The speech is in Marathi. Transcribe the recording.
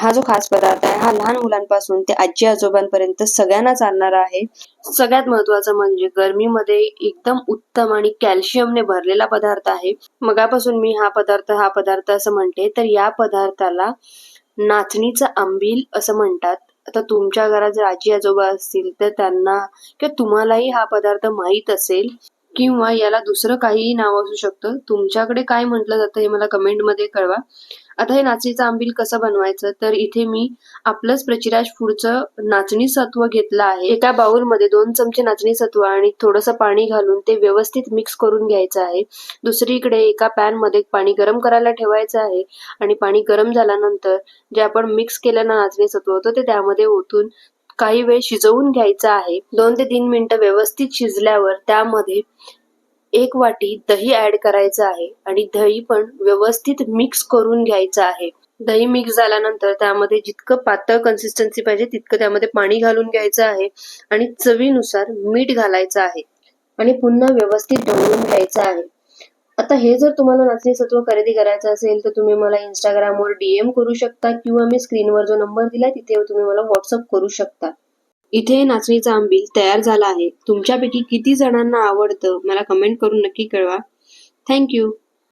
हा जो खास पदार्थ आहे हा लहान मुलांपासून ते आजी आजोबांपर्यंत सगळ्यांना चालणारा आहे. सगळ्यात महत्वाचं म्हणजे गरमीमध्ये एकदम उत्तम आणि कॅल्शियमने भरलेला पदार्थ आहे. मगापासून मी हा पदार्थ हा पदार्थ असं म्हणते तर या पदार्थाला नाचणीचं आंबील असं म्हणतात. आता तुमच्या घरात जर आजी आजोबा असतील तर त्यांना किंवा तुम्हालाही हा पदार्थ माहीत असेल. किंवा याला दुसरं काहीही नाव असू शकतं. तुमच्याकडे काय म्हटलं जातं हे मला कमेंटमध्ये कळवा. आता हे नाचणीचं आंबील कसं बनवायचं? तर इथे मी आपलंच प्रचिराज फूडचं नाचणी सत्व घेतलं आहे. एका बाउलमध्ये दोन चमचे नाचणी सत्व आणि थोडंसं पाणी घालून ते व्यवस्थित मिक्स करून घ्यायचं आहे. दुसरीकडे एका पॅनमध्ये पाणी गरम करायला ठेवायचं आहे आणि पाणी गरम झाल्यानंतर जे आपण मिक्स केलेलं नाचणी सत्व होतं ते त्यामध्ये ओतून काही वेळ शिजवून घ्यायचं आहे. दोन ते तीन मिनिटं व्यवस्थित शिजल्यावर त्यामध्ये एक वाटी दही ऍड करायचं आहे आणि दही पण व्यवस्थित मिक्स करून घ्यायचं आहे. दही मिक्स झाल्यानंतर त्यामध्ये जितकं पातळ कन्सिस्टन्सी पाहिजे तितकं त्यामध्ये पाणी घालून घ्यायचं आहे आणि चवीनुसार मीठ घालायचं आहे. आणि पुन्हा व्यवस्थित ढवळून घ्यायचं आहे. आता हे जर तुम्हाला नाचणी सत्व खरेदी करायचं असेल तर तुम्ही मला इंस्टाग्रामवर डीएम करू शकता किंवा मी स्क्रीनवर जो नंबर दिला तिथे तुम्ही मला व्हॉट्सअप करू शकता. इथे नाचणीचा आंबील तयार झाला आहे. तुमच्यापैकी किती जणांना आवडतं मला कमेंट करून नक्की कळवा. थँक्यू